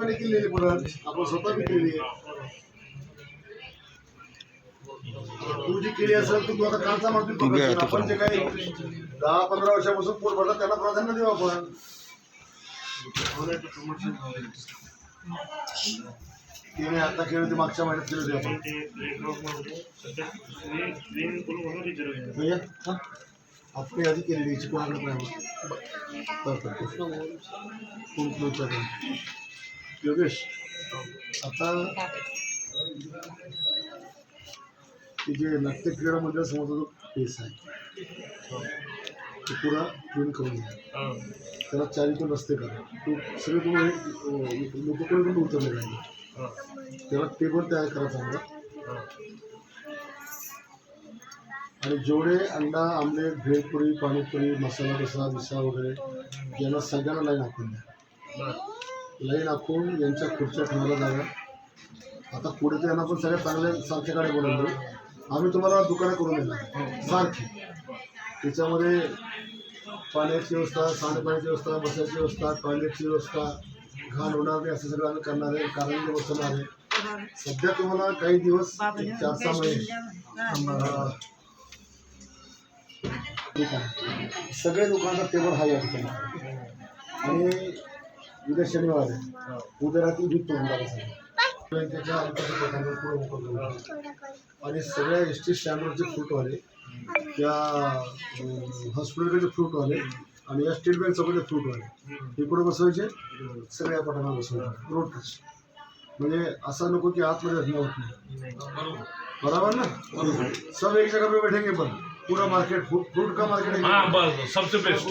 लोकांनी केलेली परत आपण स्वतः बी केलेली आहे. तू जी केली असेल तू आता कालचा माणूस आपण जे काही दहा पंधरा वर्षापासून पोट भरतात त्यांना प्राधान्य देऊ आपण. तिने आता केलं ते मागच्या महिन्यात केलं ते आपण. हा? आपली यादी केलेली याची कोणाकडे कोण विचार योगेश आता की जे नाट्य क्रीडा समोरचा जो पेस आहे तो पुरा क्लीन करून घ्या. त्याला चारीतून रस्ते करा. तो सगळे तुम्ही लोककडून उतरले पाहिजे. त्याला टेबल तयार करा चांगला. आणि जेवढे अंडा आमलेट भेळपुरी पाणीपुरी मसाला डोसा मिसळ वगैरे यांना सगळ्यांना लाईन आखून द्या. लाईन आखून यांच्या खुर्च्या ठेवायला जागा आता पुढे ते यांना पण सगळ्या चांगल्या सारख्या बोलवलं. देऊ आम्ही तुम्हाला दुकानं करून देणार. सारखी. त्याच्यामध्ये पाण्याची व्यवस्था सांडपाण्याची व्यवस्था बसायची व्यवस्था टॉयलेटची व्यवस्था घाण होणार नाही असं सगळं आम्ही करणार आहे. कारण बसवणार आहे. सध्या तुम्हाला काही दिवस चार सहा महिने. ठीक आहे सगळे दुकानाचा टेबल हा या ठिकाणी आणि उद्या शनिवार आहे. उद्या रात्री दूध तोडून टाकायचं बँकेच्या अंतर्गत. आणि सगळ्या एस टी स्टँडवरचे फ्रूटवाले त्या हॉस्पिटलकडे फ्रूटवाले आणि या स्टेट बँक चौकडे फ्रूटवाले हे कुठे बसवायचे सगळ्या पटांना बसवायचे रोड टच म्हणजे असं नको की आतमध्ये धंदा होत नाही. बराबर ना? सब एक जगह पे बैठेंगे पण. पूरा मार्केट फ्रूट का मार्केट हाँ बस सबसे बेस्ट